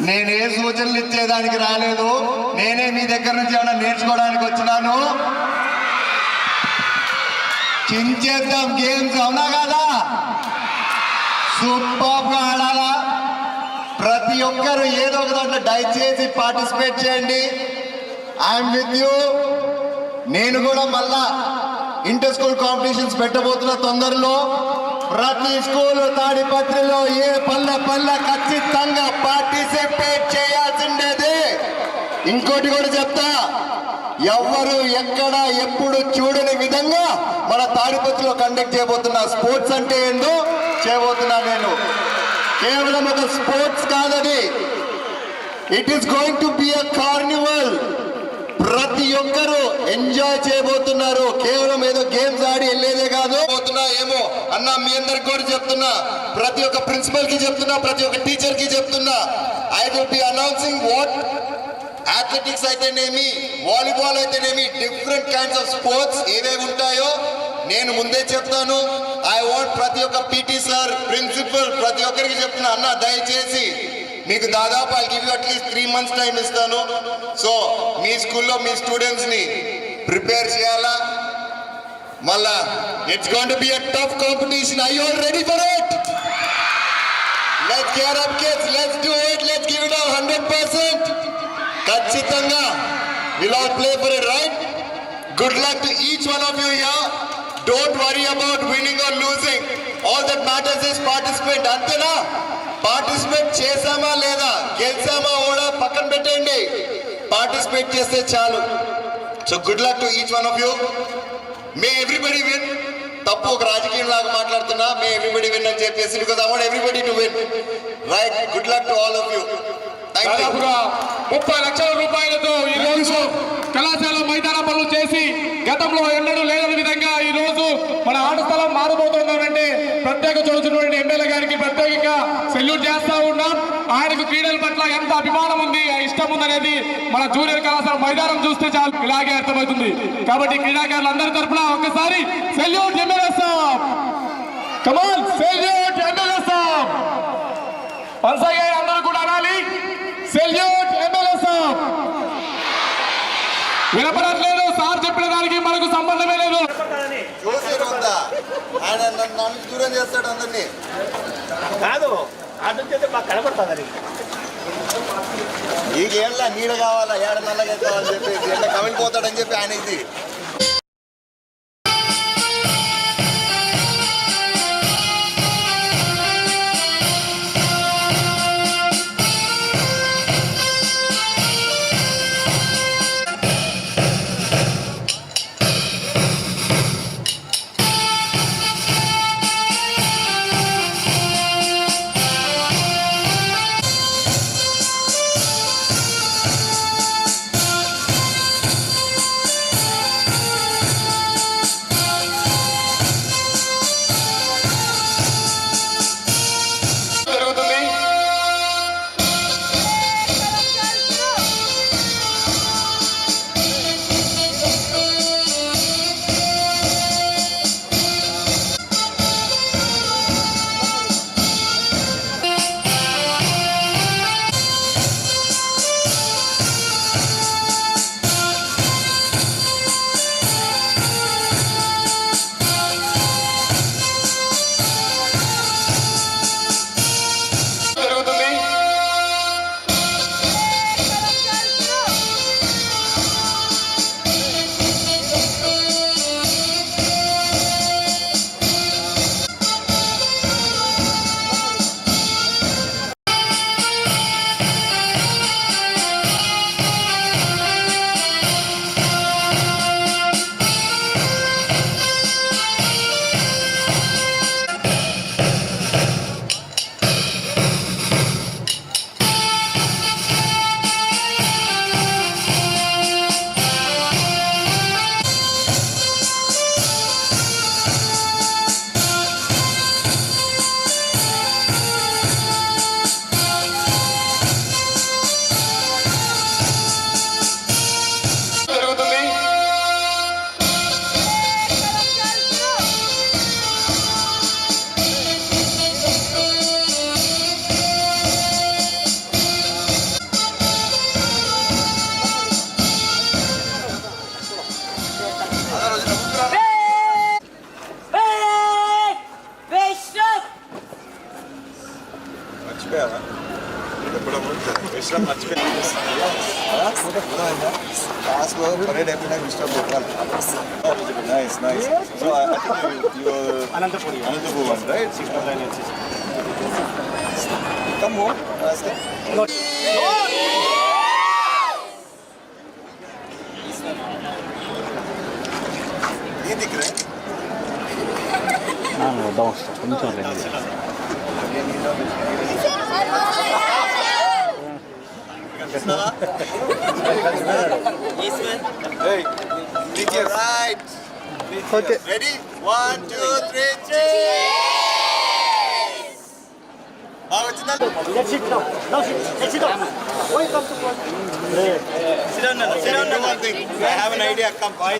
నేనే సూచనలు ఇచ్చేదానికి రాలేదు. నేనే మీ దగ్గర నుంచి ఏమైనా నేర్చుకోవడానికి వచ్చినాను. చించేద్దాం గేమ్స్ అవునా కదా? సూపర్గా ఆడాలా? ప్రతి ఒక్కరు ఏదో ఒక దాంట్లో దయచేసి పార్టిసిపేట్ చేయండి. ఐఎమ్ విత్ యూ నేను కూడా మళ్ళా ఇంటర్ స్కూల్ కాంపిటీషన్స్ పెట్టబోతున్న తొందరలో ప్రతి స్కూలు తాడిపత్రిలో ఏ పల్లె పల్లె ఖచ్చితంగా పార్టిసిపేట్ చేయాల్సిండేది ఇంకోటి కూడా చెప్తా. ఎవ్వరు ఎక్కడ ఎప్పుడు చూడని విధంగా మన తాడిపత్రిలో కండక్ట్ చేయబోతున్నా స్పోర్ట్స్ అంటే ఏందో చేయబోతున్నా నేను. కేవలం ఒక స్పోర్ట్స్ కాదది. It is going to be a carnival ప్రతి ఒక్కరూ ఎంజాయ్ చేయబోతున్నారు. కేవలం ఏదో గేమ్స్ ఆడి వెళ్ళేదే కాదు. పోతున్నా ఏమో అన్న మీ అందరికి కూడా చెప్తున్నా. ప్రతి ఒక్క ప్రిన్సిపల్కి చెప్తున్నా ప్రతి ఒక్క టీచర్కి చెప్తున్నా. I will be announcing what athletics అయితేనేమి వాలీబాల్ అయితేనేమి డిఫరెంట్ కైండ్స్ ఆఫ్ స్పోర్ట్స్ ఏవేవి ఉంటాయో నేను ముందే చెప్తాను. ఐ వాంట్ ప్రతి ఒక్క పీటీ సార్ ప్రిన్సిపల్ ప్రతి ఒక్కరికి చెప్తున్నా. అన్న దయచేసి మీకు దాదాపు I give you at least three months time ఇస్తాను. సో మీ స్కూల్లో మీ స్టూడెంట్స్ని ప్రిపేర్ చేయాలా? మళ్ళా it's going to be a tough competition I all ready for it let's cheer up kids let's do it let's give it 100% ఖచ్చితంగా. Will all play for it right good luck to each one of you here don't worry about winning or losing all that matters is participate అంతేనా? Participate చేశామా లేదా? గెలిచామా కూడా పక్కన పెట్టండి. Participate చేస్తే చాలు. So good luck to each one of you may everybody win తప్పు ఒక రాజకీయం లాగా మాట్లాడుతున్నా. మే ఎవ్రీబడి విన్ అని చెప్పేసి because I want everybody to win right good luck to all of you thank you ముప్పై లక్షల రూపాయలు అభిమానం ఉంది ఆ ఇష్టం ఉందనేది మన జూనియర్ కళాశాల మైదానం చూస్తే చాలు ఇలాగే అర్థమవుతుంది. కాబట్టి క్రీడాకారులందరి తరఫున ఒక్కసారి సెల్యూట్ ఎమ్మెల్యేస్తాం. సాబ్ సెల్యూట్ ఎమ్మెల్యేస్తాం. సాబ్ అందరూ కూడా అనాలి. సెల్యూట్ ఎమ్మెల్యేస్తాం. వినపడట్లేదు సార్ చెప్పిన దానికి మనకు సంబంధమే లేదు. ఆయన నన్ను దూరం చేస్తాడు అందరినీ కాదు అటు చేస్తే మాకు కనపడుతుంది అది నీళ్ళు కావాలా? ఏడ నల్లగా కావాలని చెప్పి ఎండ కమిలిపోతాడని చెప్పి ఆయన ఇది. Last go parade every time Mr. Bhopal. Oh, nice, nice. So I, I think you, you Ananthapuri Anantapur one, right? Come home, ask him. ये Ismail? Ismail? Right. Okay. Ready? One, two, three, cheese! Sit down. Sit. Down. One? Sit down, I have an idea. Come, boy.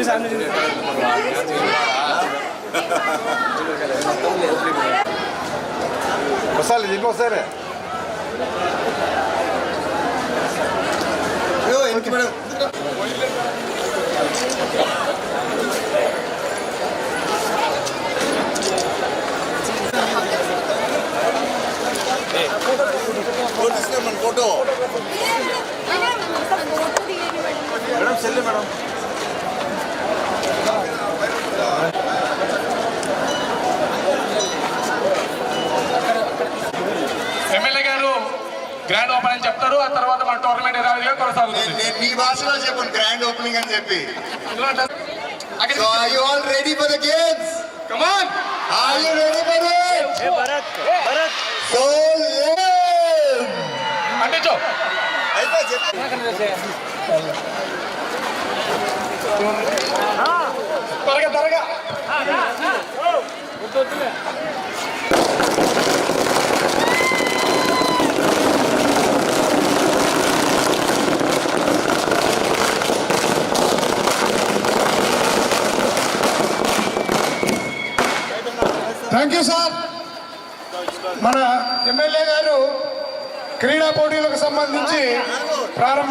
Family family వస్తాలే దీనికి వస్తారే వెనక్కి madam photo తీసుకురా మన photo యథావిధిగా కొనసాగుతుంది? నేను మీ భాషలో చెప్పాను గ్రాండ్ ఓపెనింగ్ అని చెప్పి. అంటే- so are you all ready for the games Come on! Are you ready for it Bharat Bharat. So అంటించు అయిపోయి చెప్పు. త్వరగా త్వరగా. Thank you sir. మన ఎమ్మెల్యే గారు క్రీడా పోటీలకు సంబంధించి ప్రారంభ